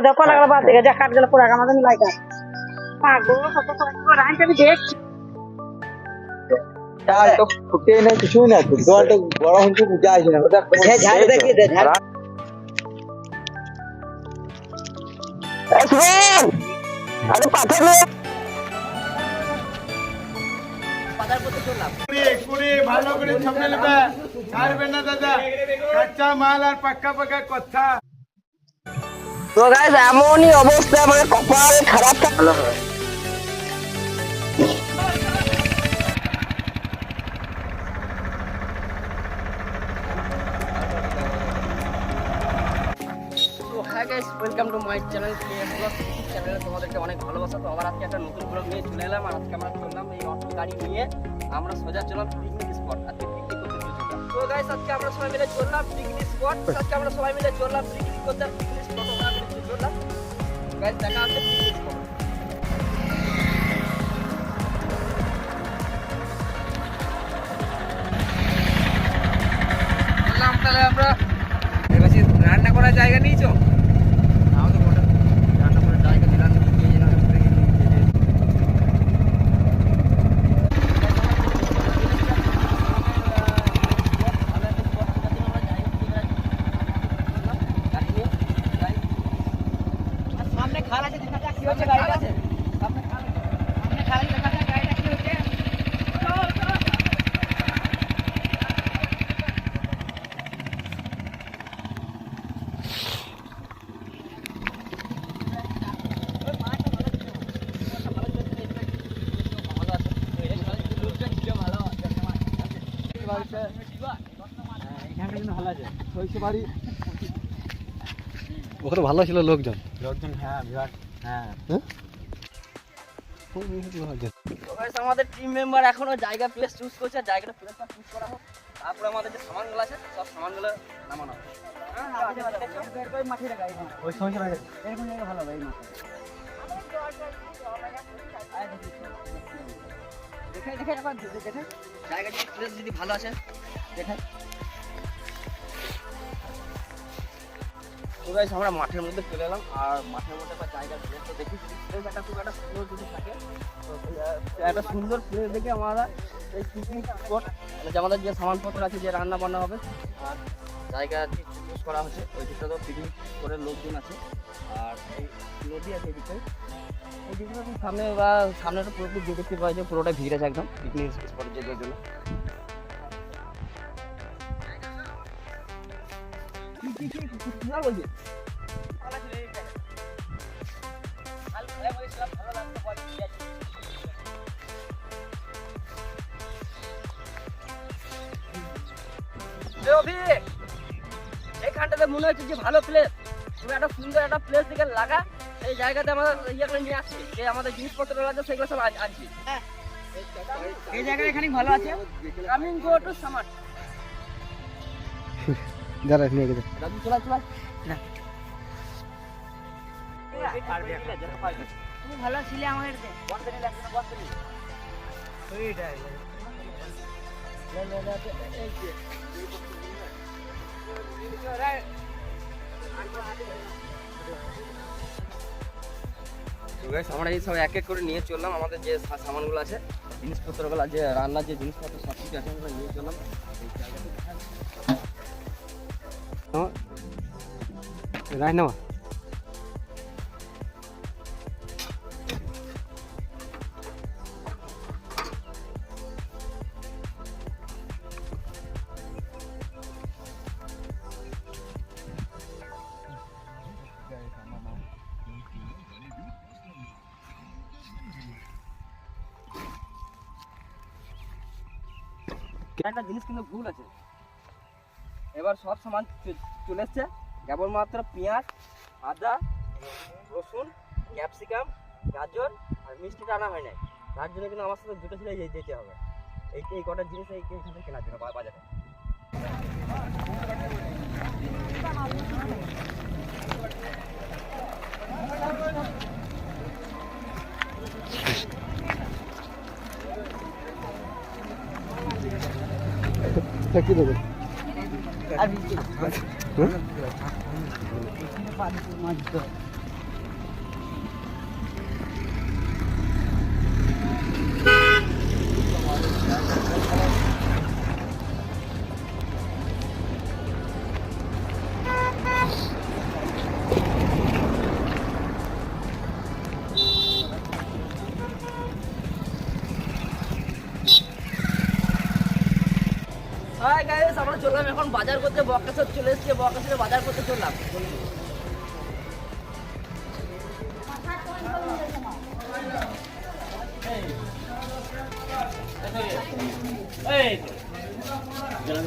দেখো কলা গেল বাদ দিকে যা কাট গেল পুরা আমাদের মিলাই কাট পাগল কত করে আমি দেখছি। চাল তো ফুটে না কিছুই না তো জলটা বড় হচ্ছে বুঝা আসে না। ওটা হ্যাঁ, ঝাড় দে, ঝাড়। কুড়ি ভালো করে সামনে নেবে ছাড়বে না দাদা। কাঁচা মাল আর পাক্কা কথা। তো গাইস এমনই অবস্থা মানে কপাল খারাপ থাকল ওয়েলকাম টু মাই চ্যানেল চ্যানেলে তোমাদেরকে অনেক ভালোবাসা। তো আবার আজকে একটা নতুন ব্লগ নিয়ে চলে এলাম আর আজকে আমরা চললাম এই অটো গাড়ি নিয়ে। আমরা সোজা চললাম পিকনিক স্পট আজকে পিকনিক করতে চললাম। তো গাইস আজকে আমরা সবাই মিলে চললাম পিকনিক স্পট আজকে আমরা সবাই মিলে চললাম পিকনিক করতে পিকনিক ওখানে চললাম দেখা আমরা এবার রান্না করার জায়গা নিয়েছো আমাদের হোটেল রান্না করার জায়গা দিলাম নিয়ে যেন সামনে খাল আছে দেখা যাক কি হচ্ছে গাড়িটা আছে সামনে খাল আছে সামনে খাল আছে দেখা যাক গাড়িটা কি হচ্ছে চলো চলো ওখানে ভালো ছিল লোকজন? লোকজন হ্যাঁ বিরাট হ্যাঁ। আমাদের টিম মেম্বার এখনও জায়গা প্লেস চুজ করছে জায়গাটা প্লেসটা চুজ করা হোক। তারপরে আমাদের যে সামানগুলো আছে সব সামানগুলো নামানো ওই সময় দেখে দেখে দেখে দেখে। জায়গা যদি প্লেস যদি ভালো আছে দেখে। তো আমরা মাঠের মধ্যে চলে এলাম, আর মাঠের মধ্যে একটা জায়গা তো দেখি একটা খুব একটা সুন্দর যদি থাকে। একটা সুন্দর প্লেস দেখে আমরা এই পিকনিক স্পট মানে আমাদের যে সামানপত্র আছে, যে রান্না বান্না হবে, আর জায়গা চুজ করা হচ্ছে, ওই দিকটা তো পিকনিক করে লোকজন আছে, আর এই নদী আছে এই দিকটায়। এই দিকটা সামনে বা সামনেটা পুরোপুরি দেখতে পাওয়া যায় পুরোটা ভিড় আছে একদম পিকনিক স্পট যেটার জন্য। কি বলছিস এইখানটাতে মনে হচ্ছে যে ভালো প্লেস তুমি একটা সুন্দর একটা প্লেস দিকে লাগা এই জায়গাতে আমাদের ইয়েগুলো নিয়ে আসছি। যে আমাদের জিনিসপত্র আছে সেগুলো সব আনছি এই জায়গাটা এখানে ভালো আছে। কামিং গো টু সামার যারা নিয়ে গেছে। রাজু চলা চলা। তুমি ভালো ছিলে আমাদের আমরা এই সব এক এক করে নিয়ে চললাম। আমাদের যে সামানগুলো আছে জিনিসপত্রগুলো যে রান্নার যে জিনিসপত্র সব কিছু আছে আমরা নিয়ে চললাম। এই জায়গাতে রায় নেওয়া একটা জিনিস কিন্তু ভুল আছে। এবার সব সামান চ- চলে এসছে। কেবলমাত্র পেঁয়াজ আদা রসুন ক্যাপসিকাম গাজর আর মিষ্টিটা আনা হয় নাই। তার জন্য কিন্তু আমার সাথে দুটো ছেলে যেতে হবে। এই এই কটা জিনিস এই এইখান থেকে কেনার জন্য বাজারে। কি দেবে? আর পানিতে মাছ ধরে গাইস আমরা চললাম এখন বাজার করতে বকাসর চলে এসছে বকাসরে বাজার করতে চললাম।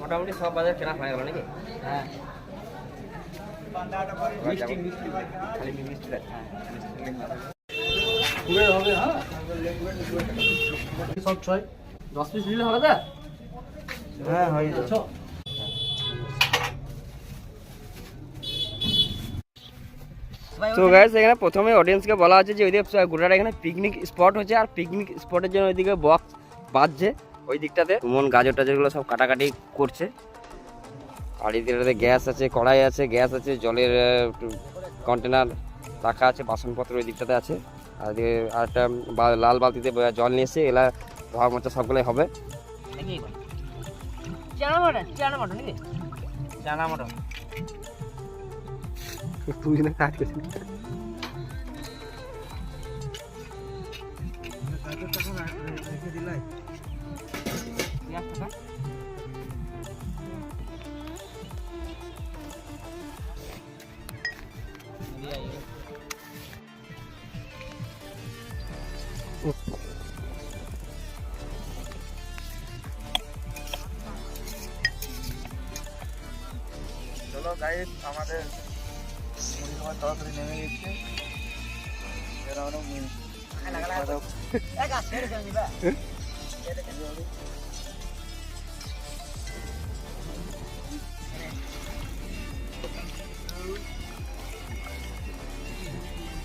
মোটামুটি সব বাজার কেনা হয়ে গেল নাকি? হ্যাঁ। মিষ্টি মিষ্টি খালি মিষ্টি সব ছয়। দশ পিস নিলে হবে দা হ্যাঁ হয়ে যাবে। তো গাইস এখানে প্রথমে অডিয়েন্সকে বলা আছে যে ওইদিকে গোটাটা এখানে পিকনিক স্পট হচ্ছে আর পিকনিক স্পটের জন্য ওইদিকে বক্স বাজছে ওই দিকটাতে। মন গাজর টাজরগুলো সব কাটাকাটি করছে। আর এদিকে গ্যাস আছে কড়াই আছে গ্যাস আছে জলের কন্টেনার রাখা আছে বাসনপত্র ওই দিকটাতে আছে। আর এদিকে আর একটা বা- লাল বালতিতে জল নিয়ে এসে এলা ধোয়া মোচা সবগুলোই হবে। চানা মটন চানা মটন নাকি? চানা মটন। তুই না কাজ করছিস চলো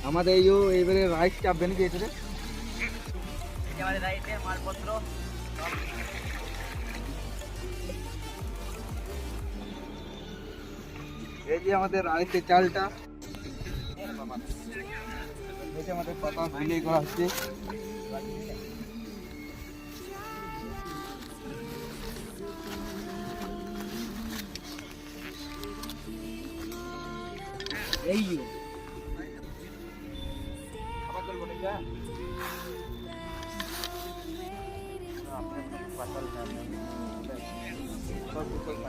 আমাদের এই এইবারে রাইস চাপবে নাকি এটাতে আমাদের রাইটে মালপত্র এই যে আমাদের রাইসের চালটা। যে আমাদের পাতা বিলি করা হচ্ছে এই মুড়ি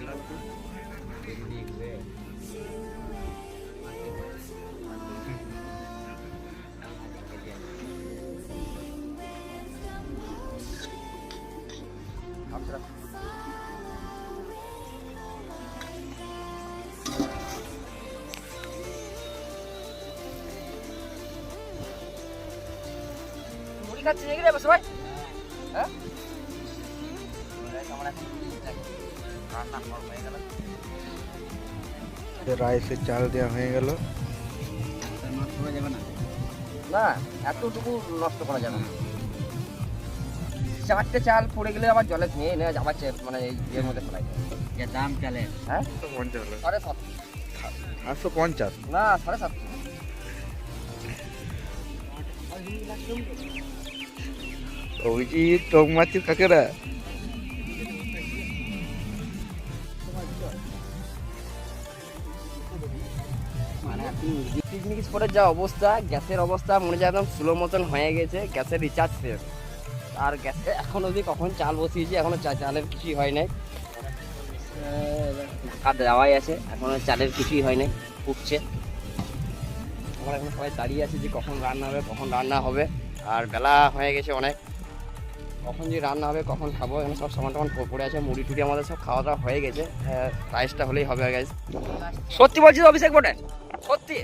খাচ্ছে নাকি রে সবাই হ্যাঁ আমার এখন রান্না হয়ে? গেল রাইসের চাল দেওয়া হয়ে গেল। না এতটুকু নষ্ট করা যাবে না। চারটে চাল পড়ে গেলে আবার জলে ধুয়ে এনে আবার মানে এই ইয়ের মধ্যে ফেলাই যে দাম চালে। হ্যাঁ? পঞ্চাশ। সাড়ে সাত আটশো পঞ্চাশ। না সাড়ে সাত অভিজিৎ টক মারছিস কাকেরা পিকনিক স্পটের যা অবস্থা, গ্যাসের অবস্থা মনে হয় একদম স্লো মতন হয়ে গেছে গ্যাসের রিচার্জ শেষ। আর গ্যাসে এখন অবধি কখন চাল বসিয়েছি, এখনও চা- চালের কিছুই হয় নাই। কার দেওয়াই আছে, এখনও চালের কিছুই হয় নাই ফুটছে আমরা এখন সবাই দাঁড়িয়ে আছি যে কখন রান্না হবে, কখন রান্না হবে। আর বেলা হয়ে গেছে অনেক। কখন যে রান্না হবে কখন খাব এখানে সব সামান টামান পড়ে আছে মুড়ি টুড়ি আমাদের সব খাওয়া দাওয়া হয়ে গেছে। রাইসটা হলেই হবে গাইজ সত্যি বলছি অভিষেক বটে? সত্যি?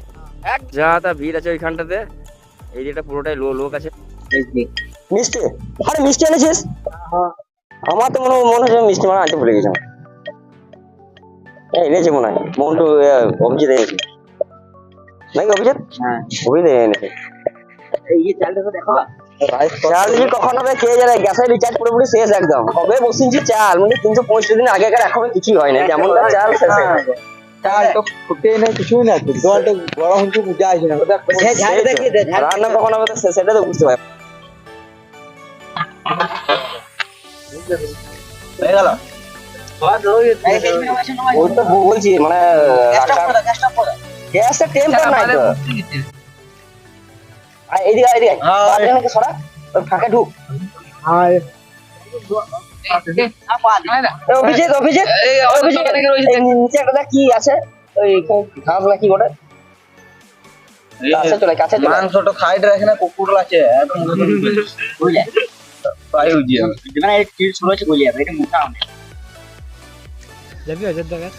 এক যা তা ভিড় আছে ওইখানটাতে। এই যেটা পুরোটাই লো লোক আছে। মিষ্টি? আরে মিষ্টি এনেছিস? আমার তো মনে মনে হচ্ছে মিষ্টি মানে আনতে ভুলে গেছিলাম। এই এনেছে মনে হয়। মন্টু অভিজিৎ এনেছে। নাকি অভিজিৎ? হ্যাঁ। অভিজিৎ এনেছে। এই চালটা তো দেখো কখন হবে? কে জানে? গ্যাসের রিচার্জ পুরোপুরি শেষ একদম। কবে বসিয়েছি চাল মানে তিনশো পঁয়ষট্টি দিন আগেকার এখনও কিছুই হয় না যেমনটা চাল শেষ। চাল তো ফুটেই না কিছুই না জলটা গরম হচ্ছে বুঝা আসে না। রান্না কখন হবে তো সেটা তো বুঝতে পারি হয়ে গেল। ওই তো বলছি মানে গ্যাসের টেম্পার নাই তো। আয়, এদিকে এদিকে আয়। সরা। ফাঁকে ঢুক। আর অভিজিৎ অভিজিৎ অভিজিৎ নিচে একটা কি আছে। ওই ঘাস না কি বলে কাছে চলে কাছে চলে মাংসটা সাইড রাখে। না কুকুর আছে পাই উজিয়ে যাবি অযোধ্যা দেখার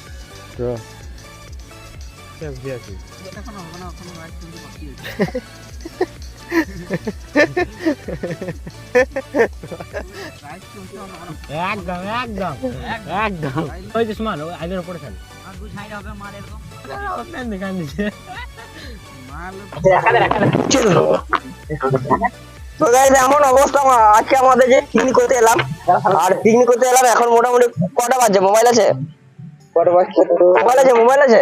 যাবি আছি একদম একদম একদম। ওই যে সুমান ওই আইলের উপরে এমন অবস্থা আজকে আমাদের যে পিকনিক করতে এলাম আর পিকনিক করতে এলাম এখন মোটামুটি কটা বাজছে? মোবাইল আছে? কটা বাজছে? মোবাইল আছে মোবাইল আছে?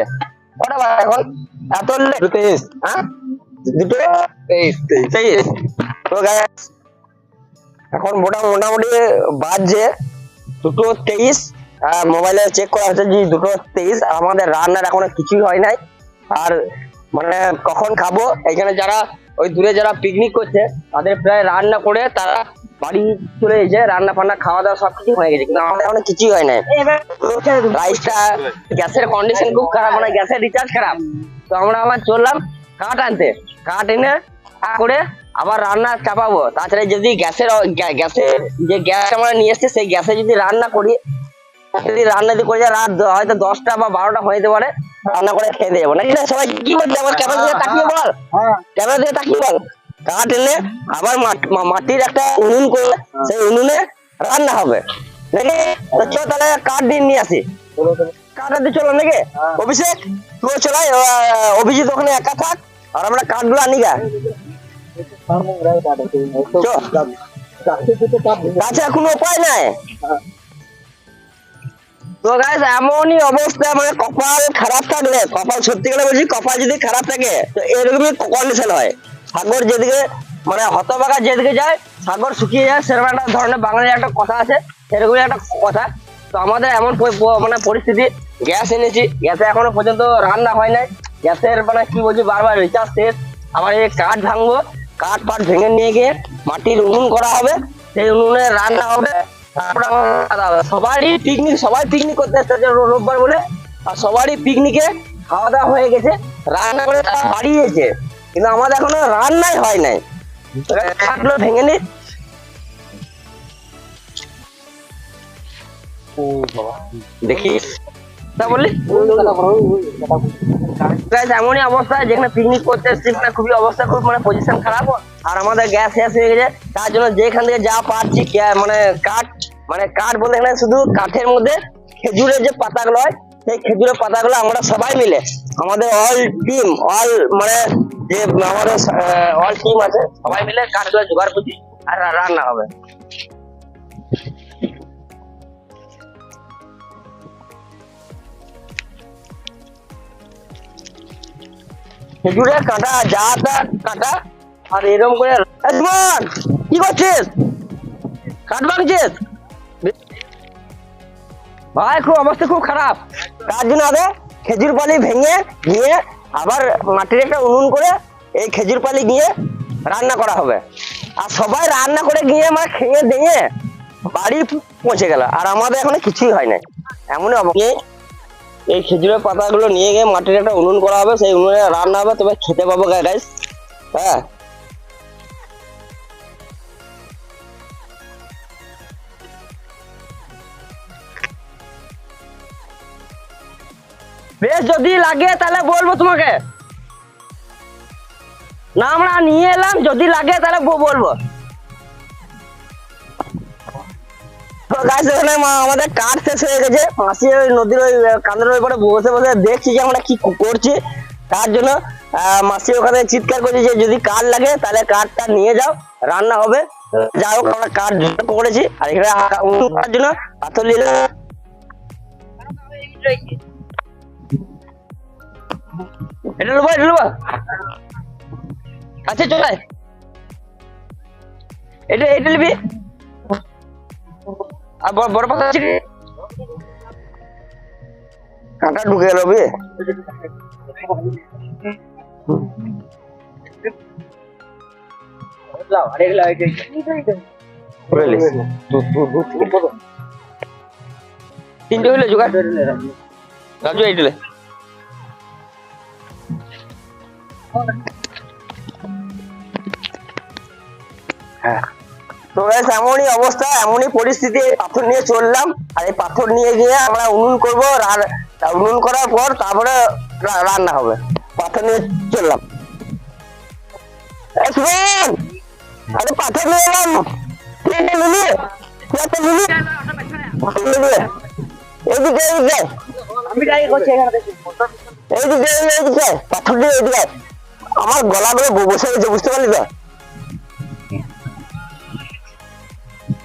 কটা বাজে এখন? এত তেইশ। হ্যাঁ? দুটো? তেইশ তেইশ তো এখন মোটা মোটামুটি বাজছে দুটো তেইশ মোবাইলে চেক করা হচ্ছে যে দুটো তেইশ আমাদের রান্নার এখনও কিছুই হয় নাই। আর মানে কখন খাব এখানে যারা ওই দূরে যারা পিকনিক করছে তাদের প্রায় রান্না করে তারা বাড়ি চলে এসে রান্না ফান্না খাওয়া দাওয়া সবকিছু হয়ে গেছে কিন্তু আমাদের এখনও কিছুই হয় নাই। রাইসটা গ্যাসের কন্ডিশন খুব খারাপ মানে গ্যাসের রিচার্জ খারাপ। তো আমরা আবার চললাম কাঠ আনতে। কাঠ এনে করে আবার রান্না চাপাবো। তাছাড়া যদি গ্যাসের গ্যা- গ্যাসের যে গ্যাস আমরা নিয়ে এসছি সেই গ্যাসে যদি রান্না করি যদি রান্না যদি করে রাত হয়তো দশটা বা বারোটা হয়ে যেতে পারে রান্না করে খেয়ে দেবো নাকি না? সবাই কি বলছে? আমার ক্যামেরা দিয়ে তাকিয়ে বল। ক্যামেরা দিয়ে তাকিয়ে বল। কাঠ এনে আবার মাটির একটা উনুন করে সেই উনুনে রান্না হবে। নাকি? চল তাহলে কাঠ দিয়ে নিয়ে আসি। চলো নাকি? অভিষেক তুই চলাই অভিজিৎ ওখানে একা থাক আর আমরা কাঠগুলো আনি গা। আচ্ছা কোনো উপায় নাই। তো গাইস এমনই অবস্থা মানে কপাল খারাপ থাকলে কপাল সত্যি করে বলছি কপাল যদি খারাপ থাকে তো এরকমই কন্ডিশন হয়। সাগর যেদিকে মানে হতবাগা যেদিকে যায় সাগর শুকিয়ে যায় সেরকম একটা ধরনের বাঙালির একটা কথা আছে সেরকমই একটা কথা। তো আমাদের এমন মানে পরিস্থিতি। গ্যাস এনেছি, গ্যাসে এখনও পর্যন্ত রান্না হয় নাই। গ্যাসের মানে কি বলছি, বারবার রিচার্জ শেষ। আবার এই কাঠ ভাঙবো, কাঠ পাট ভেঙে নিয়ে গিয়ে মাটির উনুন করা হবে। সেই উনুনে রান্না হবে। তারপরে আমার। সবারই পিকনিক সবাই পিকনিক করতে রো- রোববার বলে। আর সবারই পিকনিকে খাওয়া দাওয়া হয়ে গেছে। রান্না করে তারা বাড়ি কিন্তু আমাদের এখনও রান্নাই হয় নাই। কাঠগুলো ভেঙে নি দেখি। তা বললি এমনই অবস্থা, যেখানে পিকনিক করতে এসেছি খুবই অবস্থা, খুব মানে পজিশন খারাপ। আর আমাদের গ্যাস শেষ হয়ে গেছে। তার জন্য যেখান থেকে যা পাচ্ছি মানে কাঠ মানে কাঠ বলতে এখানে শুধু কাঠের মধ্যে খেজুরের যে পাতাগুলো হয়, সেই খেজুরের পাতাগুলো আমরা সবাই মিলে, আমাদের অল টিম অল মানে যে আমাদের অল টিম আছে, সবাই মিলে কাঠগুলো জোগাড় করছি, আর রান্না হবে। খেজুরের কাঁটা, যা তা কাঁটা, আর এরকম করে কি করছিস? কাঠ ভাঙছিস ভাই, খুব অবস্থা খুব খারাপ। তার জন্য আগে খেজুর পালি ভেঙে নিয়ে আবার মাটির একটা উনুন করে এই খেজুর পালি গিয়ে রান্না করা হবে। আর সবাই রান্না করে গিয়ে মানে খেয়ে দিয়ে বাড়ি পৌঁছে গেল। আর আমাদের এখনও কিছুই হয় না এমনই অবস্থা। এই খেজুরের পাতাগুলো নিয়ে গিয়ে মাটির একটা উনুন করা হবে, সেই উনুনে রান্না হবে, তবে খেতে পাবো গাইস হ্যাঁ। বেশ, যদি লাগে তাহলে বলব তোমাকে। না, আমরা নিয়ে এলাম, যদি লাগে তাহলে বলব। আমাদের কাঠ শেষ হয়ে গেছে। পাশে ওই নদীর ওই কাঁদের ওই বসে বসে দেখছি যে আমরা কি করছি। তার জন্য মাসি ওখানে চিৎকার করছে যে যদি কাঠ লাগে, তাহলে কাঠটা নিয়ে যাও, রান্না হবে। যাই হোক, আমরা কাঠ করেছি, আর এখানে উনুন করার জন্য পাথর নিয়ে। এটা নেব এটা নেব আচ্ছা চলে এটা এটা নিবি। আর বড় বড় পাতা আছে কি? কাঁটা ঢুকে গেল বে করে নিস। তিনটে হইলে জোগাড় রাজু এইটলে হ্যাঁ এমনই অবস্থা, এমনই পরিস্থিতি, পাথর নিয়ে চললাম। আর এই পাথর নিয়ে গিয়ে আমরা উনুন করব, আর উনুন করার পর তারপরে রান্না হবে। পাথর নিয়ে চললাম। দিয়ে আমার ব- বসে গেছে, বুঝতে পারলি তো?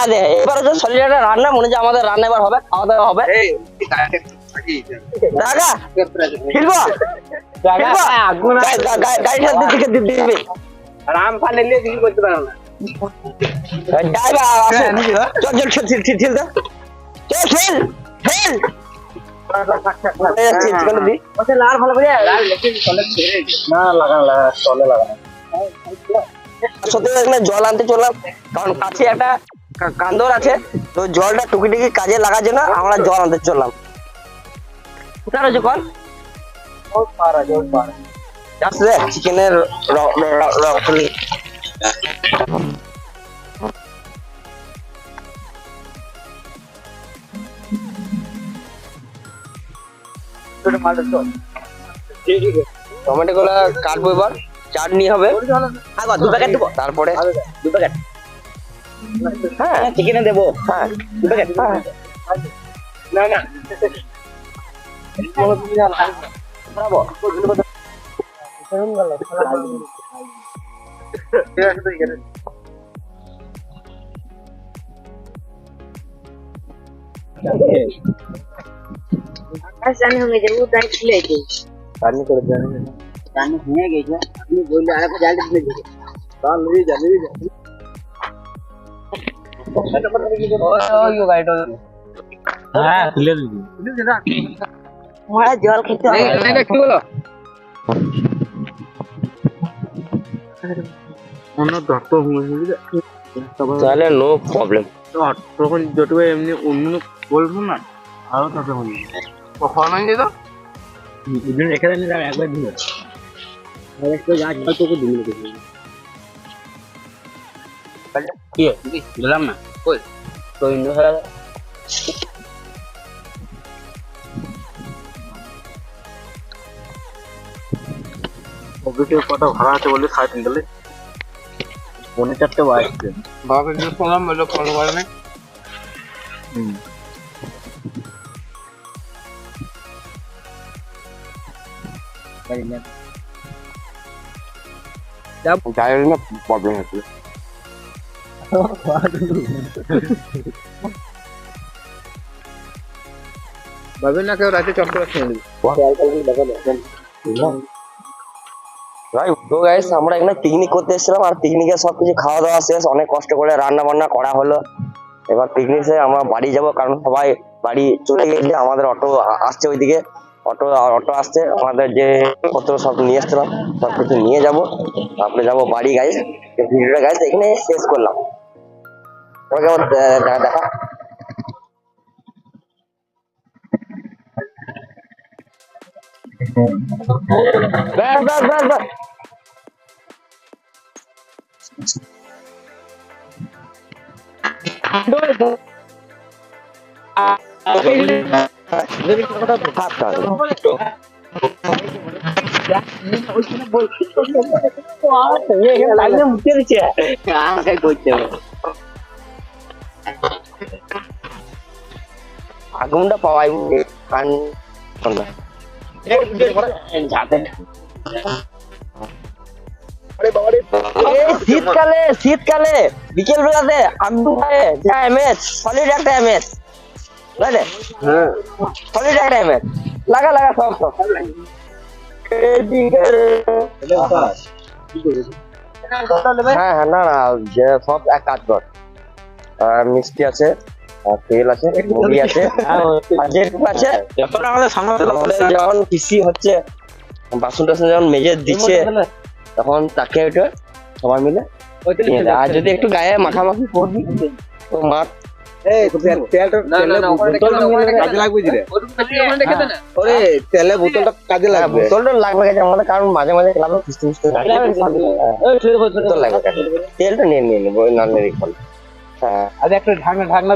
আরে এবার যে সলিডাটা রান্না মনে হচ্ছে আমাদের রান্না এবার হবে খাওয়া দাওয়া হবে। দাগা ফিরবো? ফিরবো? গাড়িটা দিকে দিবি। রাম পালে নিয়ে কিছু করতে পারো না। ড্রাইভার আসো। চল চল চল ছিল ছিল তো চল খেল খেল চিকেন দি। ওতে লাল ভালো করে না লাগা লাগা চলে লাগা সত্যি এখানে জল আনতে চললাম কারণ কাছে একটা কান্দর আছে তো জলটা টুকিটুকি কাজে লাগার জন্য আমরা জল আনতে চললাম। কোথায় রয়েছে কল? চিকেনের টমেটো গুলো কাটবো এবার। চাটনি হবে। আগো দু প্যাকেট দেবো। তারপরে? দু প্যাকেট। হ্যাঁ চিকেনে দেবো। হ্যাঁ দু প্যাকেট। হ্যাঁ। না না। জানি হয়ে যাবে করে দেন জানি হয়ে গেছে। আপনি বললে আরেকটা জাল দিতে দিবে তাহলে নিয়ে যা নিয়ে যা তুলে দিবি। মারা জল খেতে হবে। কি বলো? অন্য ধরতো তাহলে নো প্রবলেম তখন যতটুকু এমনি অন্য বলব না আরও তাতে কখন যেত একবার দিন দিলাম না কই তো ইন্দু হারা অফিসের কটা ভাড়া আছে বলে সাড়ে তিনটালে পৌনে চারটে বাজছে বাবাকে জিজ্ঞেস করলাম বলল ফোন করে না যাই না প্রবলেম হচ্ছে ভাবেন না কেউ রাতে চক্কর খেয়ে নিবি তো গাইস আমরা এখানে পিকনিক করতে এসেছিলাম আর পিকনিকে সবকিছু খাওয়া দাওয়া শেষ অনেক কষ্ট করে রান্না বান্না করা হলো এবার পিকনিক আমরা বাড়ি যাব কারণ সবাই বাড়ি চলে গেছে আমাদের অটো আসছে ওইদিকে অটো অটো আসছে, আমাদের যে পত্র সব নিয়ে এসছিলাম সব কিছু নিয়ে যাব। তারপরে যাব বাড়ি গাইস ভিডিওটা গাইস এখানে শেষ করলাম। তোমাকে আবার দেখা ব্যাস ব্যাস ব্যাস ব্যাস। আগুনটা পাওয়াই কান শীতকালে শীতকালে বিকেল বেলাতে এমএস সলিড একটা এমএস। বুঝলে? এমএস লাগা লাগা সব সব। হ্যাঁ হ্যাঁ না না যে সব এক কাজ কর। মিষ্টি আছে তেল আছে মুড়ি আছে যেটুকু আছে আমাদের যখন পিসি হচ্ছে বাসন টাসন যখন মেজে দিচ্ছে তখন তাকে ওইটা সবাই মিলে আর যদি একটু গায়ে মাখামাখি করবি তো মাখ তেলে বোতলটা কাজে হ্যাঁ, লাগবে। বোতলটা লাগবে আমাদের কারণ মাঝে মাঝে লাগবে। তেলটা নিয়ে নিয়ে নেব নালের হ্যাঁ। একটা ঢাকনা ঢাকনা